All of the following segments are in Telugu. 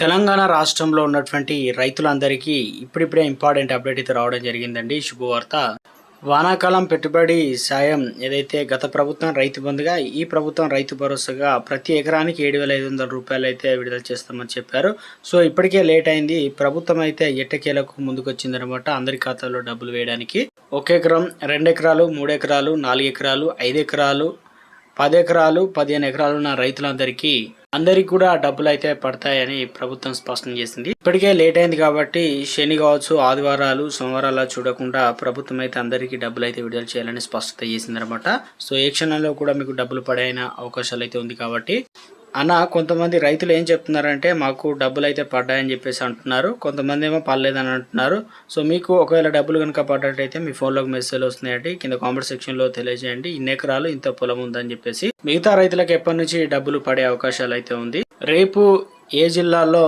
తెలంగాణ రాష్ట్రంలో ఉన్నటువంటి రైతులందరికీ ఇప్పుడిప్పుడే ఇంపార్టెంట్ అప్డేట్ అయితే రావడం జరిగిందండి. శుభవార్త. వానాకాలం పెట్టుబడి సాయం ఏదైతే గత ప్రభుత్వం రైతు బంధుగా ఈ ప్రభుత్వం రైతు భరోసాగా ప్రతి ఎకరానికి ఏడు వేల ఐదు వందల రూపాయలు అయితే విడుదల చేస్తామని చెప్పారు. సో ఇప్పటికే లేట్ అయింది. ప్రభుత్వం అయితే ఎట్టకేలకు ముందుకొచ్చిందనమాట అందరి ఖాతాలో డబ్బులు వేయడానికి. ఒక ఎకరం రెండు ఎకరాలు మూడు ఎకరాలు నాలుగు ఎకరాలు ఐదు ఎకరాలు పది ఎకరాలు పదిహేను ఎకరాలు ఉన్న రైతులందరికీ అందరికి కూడా డబ్బులు అయితే పడతాయని ప్రభుత్వం స్పష్టం చేసింది. ఇప్పటికే లేట్ అయింది కాబట్టి శని కావచ్చు ఆదివారాలు సోమవారాలు చూడకుండా ప్రభుత్వం అయితే అందరికీ డబ్బులు అయితే విడుదల చేయాలని స్పష్టత చేసింది అనమాట సో ఏ క్షణంలో కూడా మీకు డబ్బులు పడైన అవకాశాలు అయితే ఉంది కాబట్టి అన్న కొంతమంది రైతులు ఏం చెప్తున్నారంటే మాకు డబ్బులు అయితే పడ్డాయని చెప్పేసి అంటున్నారు. కొంతమంది ఏమో పర్లేదని అంటున్నారు. సో మీకు ఒకవేళ డబ్బులు కనుక పడ్డట్టయితే మీ ఫోన్లోకి మెసేజ్ వస్తున్నాయండి. కింద కామెంట్ సెక్షన్లో తెలియజేయండి. ఇన్ని ఎకరాలు ఇంత పొలం ఉందని చెప్పేసి. మిగతా రైతులకు ఎప్పటి నుంచి డబ్బులు పడే అవకాశాలు అయితే ఉంది. రేపు ఏ జిల్లాలో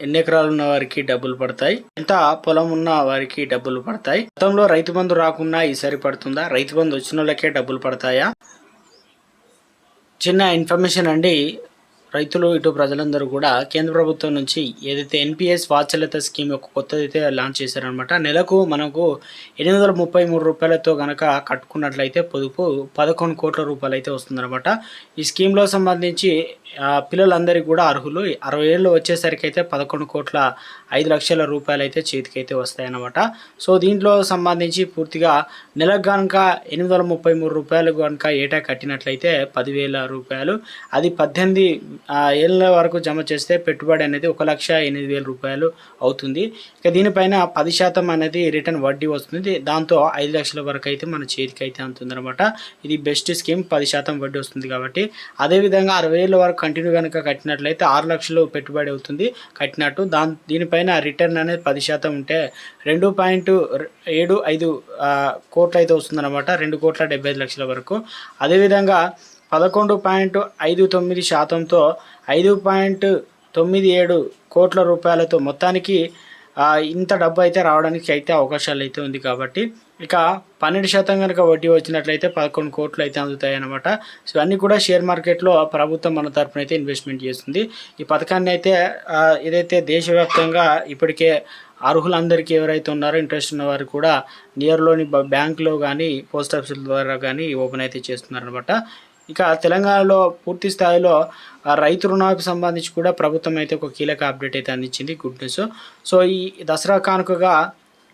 ఎన్ని ఎకరాలు ఉన్న వారికి డబ్బులు పడతాయి? ఎంత పొలం ఉన్న వారికి డబ్బులు పడతాయి? గతంలో రైతు బంధు రాకున్నా ఈసారి పడుతుందా? రైతు బంధు వచ్చిన వాళ్ళకే డబ్బులు పడతాయా? చిన్న ఇన్ఫర్మేషన్ అండి. రైతులు ఇటు ప్రజలందరూ కూడా కేంద్ర ప్రభుత్వం నుంచి ఏదైతే ఎన్పిఎస్ వాత్సల్యత స్కీమ్ యొక్క కొత్తది అయితే లాంచ్ చేశారనమాట నెలకు మనకు ఎనిమిది వందల ముప్పై మూడు రూపాయలతో కనుక కట్టుకున్నట్లయితే పొదుపు పదకొండు కోట్ల రూపాయలు అయితే వస్తుందన్నమాట. ఈ స్కీమ్లో సంబంధించి పిల్లలందరికీ కూడా అర్హులు. అరవై ఏళ్ళు వచ్చేసరికి అయితే పదకొండు కోట్ల ఐదు లక్షల రూపాయలు అయితే చేతికి అయితే వస్తాయన్నమాట. సో దీంట్లో సంబంధించి పూర్తిగా నెలకు కనుక ఎనిమిది వందల ముప్పై మూడు రూపాయలు కనుక ఏటా కట్టినట్లయితే పదివేల రూపాయలు. అది పద్దెనిమిది ఏళ్ళ వరకు జమ చేస్తే పెట్టుబడి అనేది ఒక లక్ష ఎనిమిది వేల రూపాయలు అవుతుంది. ఇక దీనిపైన పది శాతం అనేది రిటర్న్ వడ్డీ వస్తుంది. దాంతో ఐదు లక్షల వరకు అయితే మన చేతికి అయితే అందుతుందన్నమాట. ఇది బెస్ట్ స్కీమ్ పది శాతం వడ్డీ వస్తుంది కాబట్టి. అదేవిధంగా అరవై ఏళ్ళ వరకు కంటిన్యూ కనుక కట్టినట్లయితే ఆరు లక్షలు పెట్టుబడి అవుతుంది కట్టినట్టు. దాని దీనిపైన రిటర్న్ అనేది పది శాతం ఉంటే రెండు పాయింట్ ఏడు ఐదు కోట్లు అయితే వస్తుందన్నమాట. రెండు కోట్ల డెబ్బై ఐదు లక్షల వరకు. అదేవిధంగా పదకొండు పాయింట్ ఐదు తొమ్మిది శాతంతో ఐదు పాయింట్ తొమ్మిది ఏడు కోట్ల రూపాయలతో మొత్తానికి ఇంత డబ్బు అయితే రావడానికి అయితే అవకాశాలు అయితే ఉంది కాబట్టి ఇక పన్నెండు శాతం కనుక వడ్డీ వచ్చినట్లయితే పదకొండు కోట్లు అయితే అందుతాయి అన్నమాట సో ఇవన్నీ కూడా షేర్ మార్కెట్లో ప్రభుత్వం మన తరపున అయితే ఇన్వెస్ట్మెంట్ చేస్తుంది. ఈ పథకాన్ని అయితే ఏదైతే దేశవ్యాప్తంగా ఇప్పటికే అర్హులందరికీ ఎవరైతే ఉన్నారో ఇంట్రెస్ట్ ఉన్నవారు కూడా నియర్లోని బ్యాంకులో కానీ పోస్ట్ ఆఫీసుల ద్వారా కానీ ఓపెన్ అయితే చేస్తున్నారనమాట ఇక తెలంగాణలో పూర్తి స్థాయిలో రైతు రుణాలకు సంబంధించి కూడా ప్రభుత్వం అయితే ఒక కీలక అప్డేట్ అయితే అందించింది గుడ్ న్యూస్. సో ఈ దసరా కానుకగా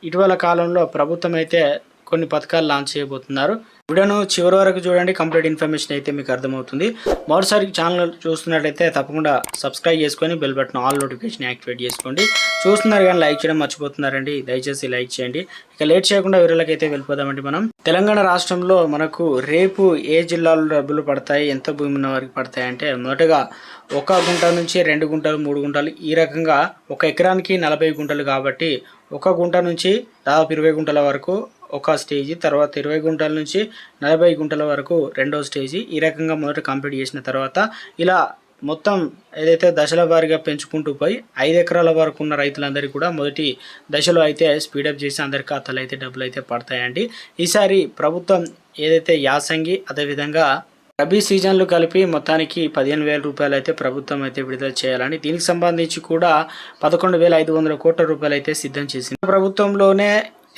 ఇటీవల కాలంలో ప్రభుత్వం అయితే కొన్ని పథకాలు లాంచ్ చేయబోతున్నారు. వీడియోను చివరి వరకు చూడండి కంప్లీట్ ఇన్ఫర్మేషన్ అయితే మీకు అర్థమవుతుంది. మరోసారి ఛానల్ చూస్తున్నట్లయితే తప్పకుండా సబ్స్క్రైబ్ చేసుకొని bell button all notification activate చేసుకోండి. చూస్తున్నారు కానీ లైక్ చేయడం మర్చిపోతున్నారండి. దయచేసి లైక్ చేయండి. ఇక లేట్ చేయకుండా వీడియోలకి అయితే వెళ్ళిపోదామండి మనం. తెలంగాణ రాష్ట్రంలో మనకు రేపు ఏ జిల్లాలో డబ్బులు పడతాయి ఎంత భూమి ఉన్న వారికి పడతాయి అంటే మొదటగా ఒక గుంట నుంచి రెండు గుంటలు మూడు గుంటలు ఈ రకంగా ఒక ఎకరానికి నలభై గుంటలు కాబట్టి ఒక గుంట నుంచి దాదాపు ఇరవై గుంటల వరకు ఒక స్టేజీ తర్వాత ఇరవై గుంటల నుంచి నలభై గుంటల వరకు రెండో స్టేజీ ఈ రకంగా మొదట కంప్లీట్ చేసిన తర్వాత ఇలా మొత్తం ఏదైతే దశల వారీగా పెంచుకుంటూ పోయి ఐదు ఎకరాల వరకు ఉన్న రైతులందరికీ కూడా మొదటి దశలో అయితే స్పీడప్ చేసి అందరి ఖాతాలు అయితే డబ్బులు అయితే పడతాయండి. ఈసారి ప్రభుత్వం ఏదైతే యాసంగి అదేవిధంగా రబీ సీజన్లు కలిపి మొత్తానికి పదిహేను వేల రూపాయలు అయితే ప్రభుత్వం అయితే విడుదల చేయాలని దీనికి సంబంధించి కూడా పదకొండు వేల ఐదు వందల కోట్ల రూపాయలు అయితే సిద్ధం చేసింది. ప్రభుత్వంలోనే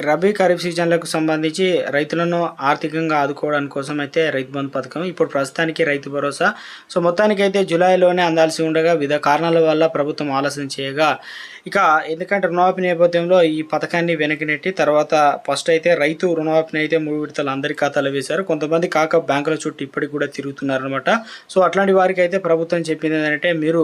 రబీ ఖరీఫ్ సీజన్లకు సంబంధించి రైతులను ఆర్థికంగా ఆదుకోవడం కోసం అయితే రైతు బంధు పథకం ఇప్పుడు ప్రస్తుతానికి రైతు భరోసా. సో మొత్తానికి అయితే జూలైలోనే అందాల్సి ఉండగా వివిధ కారణాల వల్ల ప్రభుత్వం ఆలస్యం చేయగా ఇక ఎందుకంటే రుణమాఫీ నేపథ్యంలో ఈ పథకాన్ని వెనక్కి నెట్టి తర్వాత ఫస్ట్ అయితే రైతు రుణమాఫీని అయితే మూడు విడతలు అందరి ఖాతాలో వేశారు. కొంతమంది కాక బ్యాంకుల చుట్టూ ఇప్పటికి కూడా తిరుగుతున్నారనమాట సో అట్లాంటి వారికి అయితే ప్రభుత్వం చెప్పింది ఏంటంటే మీరు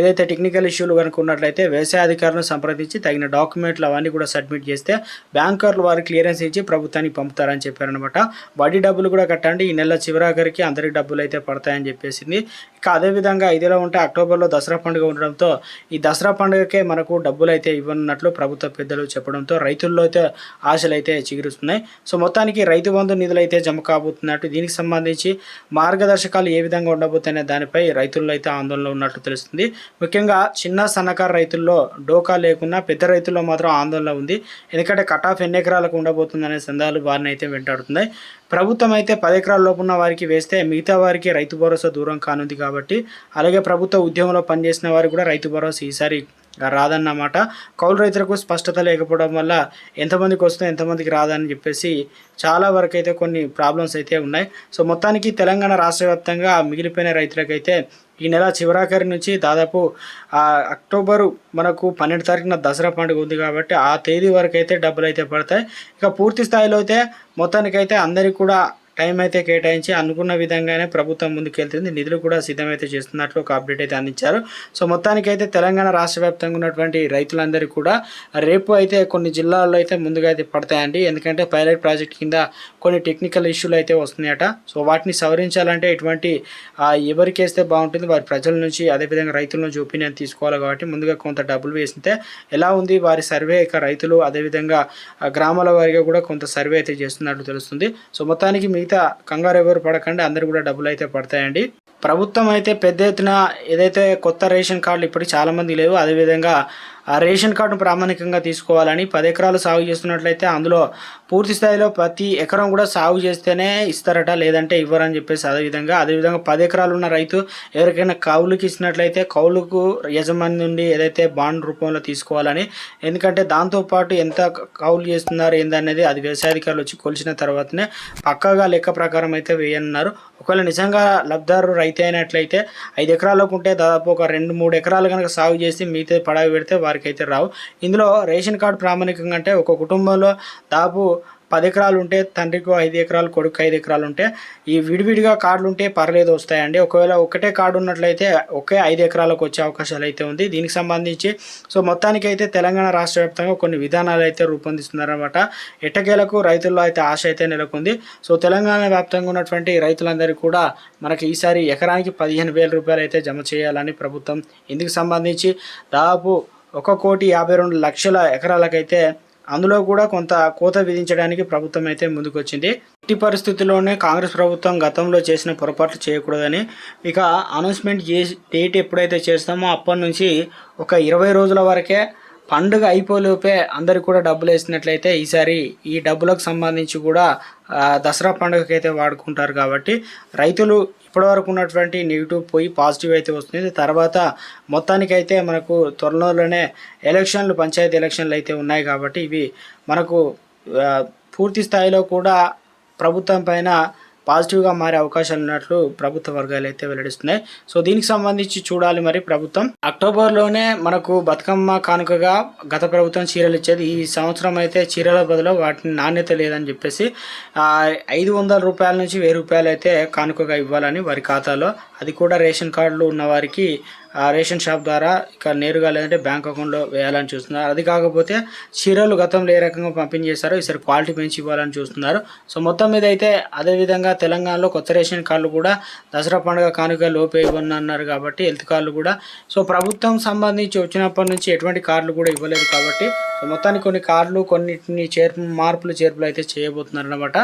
ఏదైతే టెక్నికల్ ఇష్యూలు కనుక ఉన్నట్లయితే వ్యవసాయ అధికారులను సంప్రదించి తగిన డాక్యుమెంట్లు అవన్నీ కూడా సబ్మిట్ చేస్తే బ్యాంకర్లు వారు క్లియరెన్స్ ఇచ్చి ప్రభుత్వానికి పంపుతారని చెప్పారనమాట వడ్డీ డబ్బులు కూడా కట్టండి. ఈ నెల చివరాఖరికి అందరికి డబ్బులు అయితే పడతాయని చెప్పేసింది. ఇక అదేవిధంగా ఇదిలో ఉంటే అక్టోబర్లో దసరా పండుగ ఉండడంతో ఈ దసరా పండుగకే మనకు డబ్బులు అయితే ఇవ్వనున్నట్లు ప్రభుత్వ పెద్దలు చెప్పడంతో రైతుల్లో అయితే ఆశలు అయితే చిగురుస్తున్నాయి. సో మొత్తానికి రైతు బంధు నిధులు అయితే జమ కాబోతున్నట్టు దీనికి సంబంధించి మార్గదర్శకాలు ఏ విధంగా ఉండబోతున్నాయి దానిపై రైతుల్లో అయితే ఆందోళన ఉన్నట్టు తెలుస్తుంది. ముఖ్యంగా చిన్న సన్నకారు రైతుల్లో డోకా లేకున్నా పెద్ద రైతుల్లో మాత్రం ఆందోళన ఉంది. ఎందుకంటే కట్ ఆఫ్ ఎన్ని ఎకరాలకు ఉండబోతుందనే సందేహాలు వారిని అయితే వెంటాడుతున్నాయి. ప్రభుత్వం అయితే పది ఎకరాల లోపున్న వారికి వేస్తే మిగతా వారికి రైతు భరోసా దూరం కానుంది కాబట్టి అలాగే ప్రభుత్వ ఉద్యమంలో పనిచేసిన వారికి కూడా రైతు భరోసా ఈసారి రాదన్నమాట. కౌలు రైతులకు స్పష్టత లేకపోవడం వల్ల ఎంతమందికి వస్తుందో ఎంతమందికి రాదని చెప్పేసి చాలా వరకు అయితే కొన్ని ప్రాబ్లమ్స్ అయితే ఉన్నాయి. సో మొత్తానికి తెలంగాణ రాష్ట్ర వ్యాప్తంగా మిగిలిపోయిన రైతులకైతే ఈ నెల చివరాఖరి నుంచి దాదాపు అక్టోబరు మనకు పన్నెండు తారీఖున దసరా పండుగ ఉంది కాబట్టి ఆ తేదీ వరకు అయితే డబ్బులు అయితే పడతాయి. ఇక పూర్తి స్థాయిలో అయితే మొత్తానికైతే అందరికీ కూడా టైం అయితే కేటాయించి అనుకున్న విధంగానే ప్రభుత్వం ముందుకెళ్తుంది. నిధులు కూడా సిద్ధమైతే చేస్తున్నట్లు ఒక అప్డేట్ అయితే అందించారు. సో మొత్తానికైతే తెలంగాణ రాష్ట్ర వ్యాప్తంగా ఉన్నటువంటి రైతులందరికీ కూడా రేపు అయితే కొన్ని జిల్లాల్లో అయితే ముందుగా అయితే పడతాయండి. ఎందుకంటే పైలట్ ప్రాజెక్ట్ కింద కొన్ని టెక్నికల్ ఇష్యూలు అయితే వస్తున్నాయట. సో వాటిని సవరించాలంటే ఎటువంటి ఎవరికి వేస్తే బాగుంటుంది వారి ప్రజల నుంచి అదేవిధంగా రైతుల నుంచి ఒపీనియన్ తీసుకోవాలి కాబట్టి ముందుగా కొంత డబ్బులు వేసితే ఎలా ఉంది వారి సర్వే ఇక రైతులు అదేవిధంగా గ్రామాల వారిగా కూడా కొంత సర్వే అయితే చేస్తున్నట్టు తెలుస్తుంది. సో మొత్తానికి మిగతా కంగారు ఎవరు పడకండి అందరు కూడా డబ్బులు అయితే పడతాయండి. ప్రభుత్వం అయితే పెద్ద ఎత్తున ఏదైతే కొత్త రేషన్ కార్డులు ఇప్పటికి చాలా మంది లేవు అదేవిధంగా ఆ రేషన్ కార్డును ప్రామాణికంగా తీసుకోవాలని పది ఎకరాలు సాగు చేస్తున్నట్లయితే అందులో పూర్తి స్థాయిలో ప్రతి ఎకరం కూడా సాగు చేస్తేనే ఇస్తారట లేదంటే ఇవ్వరని చెప్పేసి అదేవిధంగా అదేవిధంగా పది ఎకరాలు ఉన్న రైతు ఎవరికైనా కౌలుకి ఇచ్చినట్లయితే కౌలుకు యజమాని నుండి ఏదైతే బాండ్ రూపంలో తీసుకోవాలని ఎందుకంటే దాంతోపాటు ఎంత కౌలు చేస్తున్నారు ఏందనేది అది వ్యవసాయాధికారులు వచ్చి కొలిచిన తర్వాతనే పక్కాగా లెక్క ప్రకారం అయితే వేయనున్నారు. ఒకవేళ నిజంగా లబ్ధారు రైతు అయినట్లయితే ఐదు ఎకరాలకు ఉంటే దాదాపు ఒక రెండు మూడు ఎకరాలు కనుక సాగు చేసి మిగతా పడవ పెడితే వారికి అయితే రావు. ఇందులో రేషన్ కార్డు ప్రామాణికంగా అంటే ఒక కుటుంబంలో దాదాపు పది ఎకరాలు ఉంటే తండ్రికి ఐదు ఎకరాలు కొడుకు ఐదు ఎకరాలు ఉంటే ఈ విడివిడిగా కార్డులు ఉంటే పర్లేదు వస్తాయండి. ఒకవేళ ఒకటే కార్డు ఉన్నట్లయితే ఒకే ఐదు ఎకరాలకు వచ్చే అవకాశాలు అయితే ఉంది. దీనికి సంబంధించి సో మొత్తానికి అయితే తెలంగాణ రాష్ట్ర వ్యాప్తంగా కొన్ని విధానాలు అయితే రూపొందిస్తున్నారన్నమాట. ఎట్టకేలకు రైతుల్లో అయితే ఆశ అయితే నెలకొంది. సో తెలంగాణ వ్యాప్తంగా ఉన్నటువంటి రైతులందరికీ కూడా మనకి ఈసారి ఎకరానికి పదిహేను వేల రూపాయలు అయితే జమ చేయాలని ప్రభుత్వం ఇందుకు సంబంధించి దాదాపు ఒక కోటి యాభై రెండు లక్షల ఎకరాలకైతే అందులో కూడా కొంత కోత విధించడానికి ప్రభుత్వం అయితే ముందుకొచ్చింది. ఇట్టి పరిస్థితుల్లోనే కాంగ్రెస్ ప్రభుత్వం గతంలో చేసిన పొరపాట్లు చేయకూడదని ఇక అనౌన్స్మెంట్ డేట్ ఎప్పుడైతే చేస్తామో అప్పటి నుంచి ఒక ఇరవై రోజుల వరకే పండుగ అయిపోలోపే అందరికి కూడా డబ్బులు వేసినట్లయితే ఈసారి ఈ డబ్బులకు సంబంధించి కూడా దసరా పండుగకి అయితే వాడుకుంటారు కాబట్టి రైతులు ఇప్పటివరకు ఉన్నటువంటి నెగిటివ్ పోయి పాజిటివ్ అయితే వస్తుంది. తర్వాత మొత్తానికైతే మనకు త్వరలోనే ఎలక్షన్లు పంచాయతీ ఎలక్షన్లు అయితే ఉన్నాయి కాబట్టి ఇవి మనకు పూర్తి స్థాయిలో కూడా ప్రభుత్వం పైన పాజిటివ్గా మారే అవకాశాలు ఉన్నట్లు ప్రభుత్వ వర్గాలు అయితే వెల్లడిస్తున్నాయి. సో దీనికి సంబంధించి చూడాలి మరి ప్రభుత్వం. అక్టోబర్లోనే మనకు బతుకమ్మ కానుకగా గత ప్రభుత్వం చీరలు ఇచ్చేది. ఈ సంవత్సరం అయితే చీరల బదులు వాటిని నాణ్యత లేదని చెప్పేసి ఐదు వందల రూపాయల నుంచి వెయ్యి రూపాయలు అయితే కానుకగా ఇవ్వాలని వారి ఖాతాలో. అది కూడా రేషన్ కార్డులు ఉన్న వారికి ఆ రేషన్ షాప్ ద్వారా ఇక నేరుగా లేదంటే బ్యాంక్ అకౌంట్లో వేయాలని చూస్తున్నారు. అది కాకపోతే చీరలు గతంలో ఏ రకంగా పంపిణీ చేశారో ఈసారి క్వాలిటీ పెంచి ఇవ్వాలని చూస్తున్నారు. సో మొత్తం మీద అయితే అదేవిధంగా తెలంగాణలో కొత్త రేషన్ కార్డులు కూడా దసరా పండుగ కానుక లోపే ఇవ్వనన్నారు కాబట్టి హెల్త్ కార్డులు కూడా. సో ప్రభుత్వం సంబంధించి వచ్చినప్పటి నుంచి ఎటువంటి కార్డులు కూడా ఇవ్వలేదు కాబట్టి సో మొత్తానికి కొన్ని కార్డులు కొన్నిటిని చేర్పు మార్పులు చేర్పులు అయితే చేయబోతున్నారు అనమాట